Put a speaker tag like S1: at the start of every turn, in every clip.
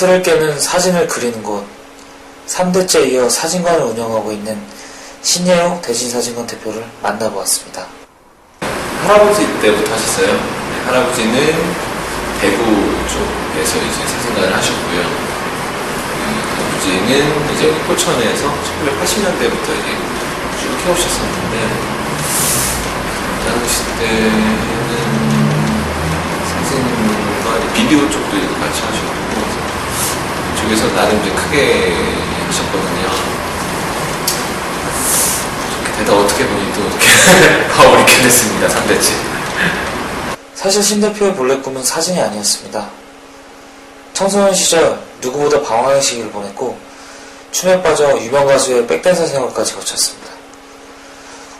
S1: 틀을 깨는 사진을 그리는 곳 3대째 이어 사진관을 운영하고 있는 신예호 대신사진관 대표를 만나보았습니다.
S2: 할아버지 때부터 하셨어요. 네, 할아버지는 대구 쪽에서 이제 사진가를 하셨고요. 그 아버지는 이제 포천에서 1980년대부터 이제 쭉 해오셨었는데, 당시 때는 이제 비디오 쪽도 같이 하셨고, 그쪽에서 나름 이제 크게 하셨거든요. 게다 어떻게 보니 또 이렇게 파워 있게 됐습니다. 3대째.
S1: 사실 신 대표의 본래 꿈은 사진이 아니었습니다. 청소년 시절 누구보다 방황의 시기를 보냈고 춤에 빠져 유명 가수의 백댄서 생활까지 거쳤습니다.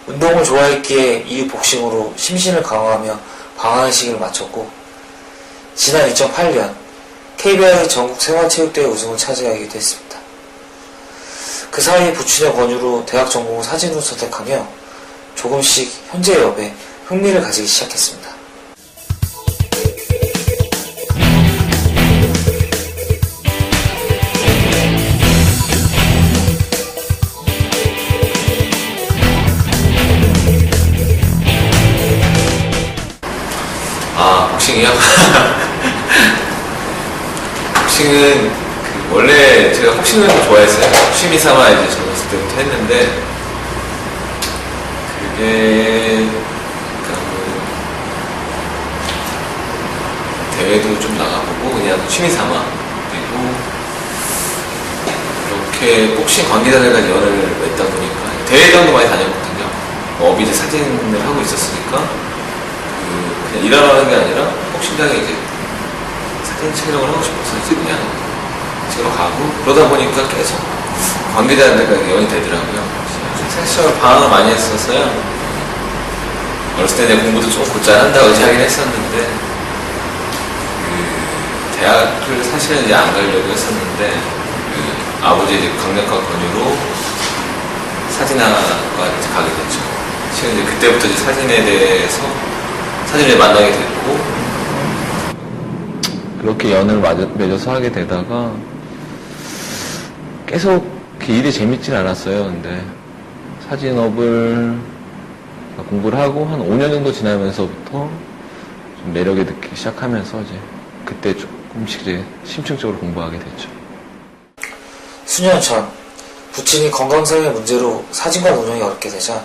S1: 운동을 좋아했기에 이후 복싱으로 심신을 강화하며 방황의 시기를 마쳤고 지난 2008년 KBI 전국 생활체육대회 우승을 차지하기도 했습니다. 그 사이 부친의 권유로 대학 전공을 사진으로 선택하며 조금씩 현재 업에 흥미를 가지기 시작했습니다.
S2: 아, 복싱이요? 복싱은 그 원래 제가 복싱을 좋아했어요. 취미 삼아 이제 젊었을 때부터 했는데 그게 그러니까 뭐 대회도 좀 나가보고 그냥 취미 삼아 그리고 이렇게 복싱 관계자들과 연을 맺다 보니까 대회장도 많이 다녔거든요. 업이 이제 사진을 하고 있었으니까 그 그냥 일하러 하는 게 아니라 복싱장에 이제 촬영을 하고 싶어서 그냥 찍으러 가고 그러다 보니까 계속 관계자들과 연이 되더라고요. 사실 방황을 많이 했었어요. 어렸을 때 내 공부도 좀 곧잘 한다고 이제 하긴 했었는데 그 대학을 사실은 이제 안 가려고 했었는데 그 아버지 이제 강력한 권유로 사진학과 이제 가게 됐죠. 지금 이제 그때부터 이제 사진에 대해서 사진을 만나게 됐고
S3: 그렇게 연을 맺어서 하게 되다가 계속 그 일이 재밌진 않았어요. 근데 사진업을 공부를 하고 한 5년 정도 지나면서부터 좀 매력에 느끼기 시작하면서 이제 그때 조금씩 이제 심층적으로 공부하게 됐죠.
S1: 수년 전 부친이 건강상의 문제로 사진관 운영이 어렵게 되자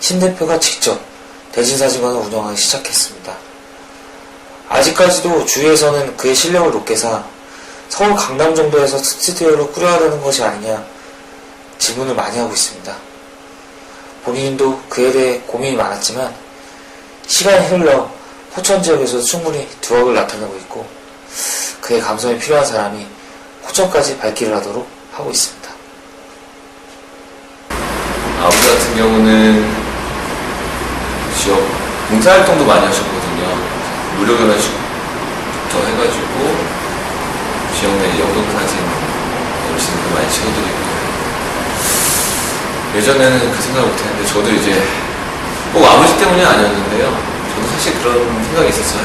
S1: 신 대표가 직접 대신 사진관을 운영하기 시작했습니다. 아직까지도 주위에서는 그의 실력을 높게 사 서울 강남 정도에서 스튜디오를 꾸려야 되는 것이 아니냐 질문을 많이 하고 있습니다. 본인도 그에 대해 고민이 많았지만 시간이 흘러 포천 지역에서 충분히 두억을 나타내고 있고 그의 감성이 필요한 사람이 포천까지 발길을 하도록 하고 있습니다.
S2: 아버지 같은 경우는 지역 봉사활동도 많이 하셨거든요. 무료결혼식부터 해가지고 지역 내 영동사진 어르신들 많이 찍어드리고 예전에는 그 생각을 못했는데 저도 이제 꼭 아버지 때문이 아니었는데요. 저도 사실 그런 생각이 있었어요.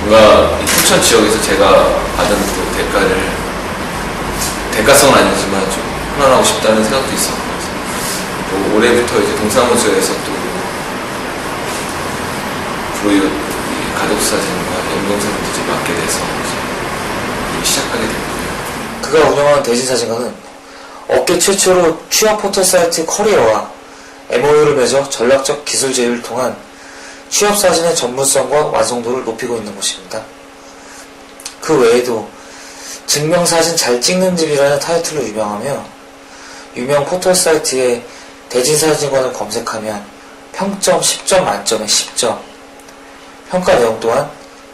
S2: 뭔가 이 포천 지역에서 제가 받은 그 대가를 대가성은 아니지만 좀 환원하고 싶다는 생각도 있었고 또 올해부터 이제 동사무소에서 또 프로이 가족 사진과 영동 사진도 이제 맡게 돼서 시작하게 됐고요.
S1: 그가 운영하는 대신사진관은 업계 최초로 취업 포털 사이트 커리어와 MOU를 맺어 전략적 기술 제휴를 통한 취업 사진의 전문성과 완성도를 높이고 있는 곳입니다. 그 외에도 증명사진 잘 찍는 집이라는 타이틀로 유명하며 유명 포털 사이트에 대진사진관을 검색하면 평점 10점 만점에 10점 평가 내용 또한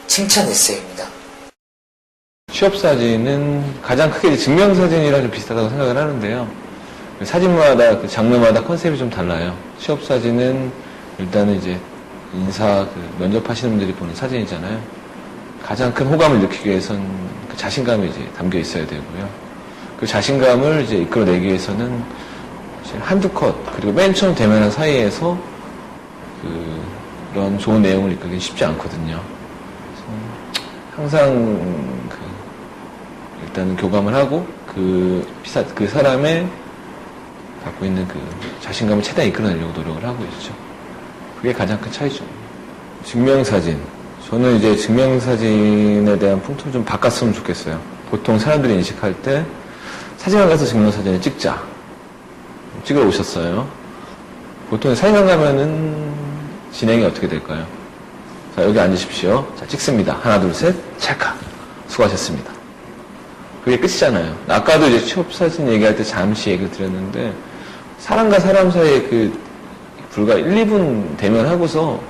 S1: 칭찬 에세이입니다.
S3: 취업 사진은 가장 크게 증명사진이랑 좀 비슷하다고 생각을 하는데요. 사진마다 그 장르마다 컨셉이 좀 달라요. 취업 사진은 일단은 이제 인사 그 면접하시는 분들이 보는 사진이잖아요. 가장 큰 호감을 느끼기 위해선 그 자신감이 이제 담겨 있어야 되고요. 그 자신감을 이제 이끌어내기 위해서는 한두 컷 그리고 맨 처음 대면한 사이에서 그 그런 좋은 내용을 이끌기 쉽지 않거든요. 항상 그 일단은 교감을 하고 그 피사 그 사람의 갖고 있는 그 자신감을 최대한 이끌어내려고 노력을 하고 있죠. 그게 가장 큰 차이죠. 증명사진. 저는 이제 증명사진에 대한 풍토를 좀 바꿨으면 좋겠어요. 보통 사람들이 인식할 때 사진관 가서 증명사진을 찍자. 찍으러 오셨어요. 보통 사진관 가면은 진행이 어떻게 될까요? 자, 여기 앉으십시오. 자, 찍습니다. 하나, 둘, 셋, 찰칵. 수고하셨습니다. 그게 끝이잖아요. 아까도 이제 취업 사진 얘기할 때 잠시 얘기를 드렸는데, 사람과 사람 사이에 그, 불과 1, 2분 대면하고서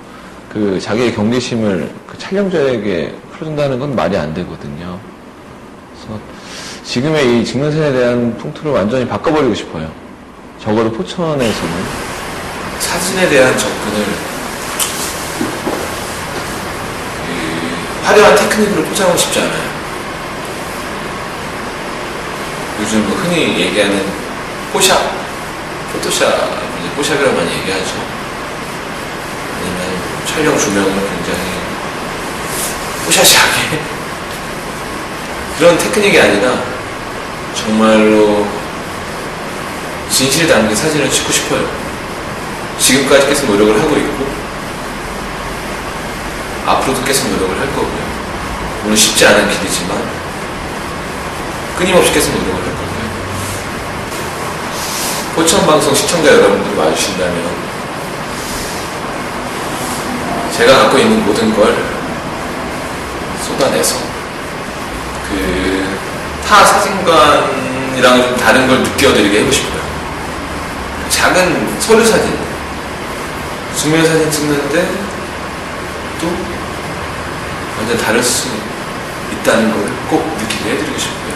S3: 그 자기의 경계심을 그 촬영자에게 풀어준다는 건 말이 안 되거든요. 그래서 지금의 이 증명사진에 대한 풍토를 완전히 바꿔버리고 싶어요. 적어도 포천에서는.
S2: 사진에 대한 접근을 화려한 테크닉으로 포장하고 싶지 않아요. 요즘 뭐 흔히 얘기하는 포샵, 포토샵, 포샵이라고 많이 얘기하죠. 아니면 촬영 조명을 굉장히 포샤시하게 그런 테크닉이 아니라 정말로 진실 담긴 사진을 찍고 싶어요. 지금까지 계속 노력을 하고 있고 앞으로도 계속 노력을 할 거고요. 물론 쉽지 않은 길이지만 끊임없이 계속 노력을 할 거고요. 포천방송 시청자 여러분들이 와주신다면 제가 갖고 있는 모든 걸 쏟아내서 그 타 사진관이랑 좀 다른 걸 느껴드리게 해보고 싶어요. 작은 서류 사진, 증명 사진 찍는데 또 완전 다를 수 있다는 걸 꼭 느끼게 해드리고 싶고요.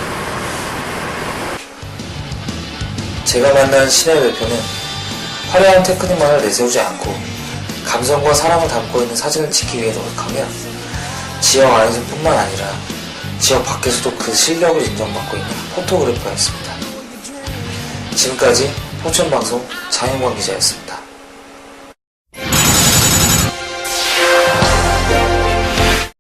S1: 제가 만난 신의 대표는 화려한 테크닉만을 내세우지 않고 감성과 사랑을 담고 있는 사진을 찍기 위해 노력하며 지역 안에서뿐만 아니라 지역 밖에서도 그 실력을 인정받고 있는 포토그래퍼였습니다. 지금까지 포천방송 장영광 기자였습니다.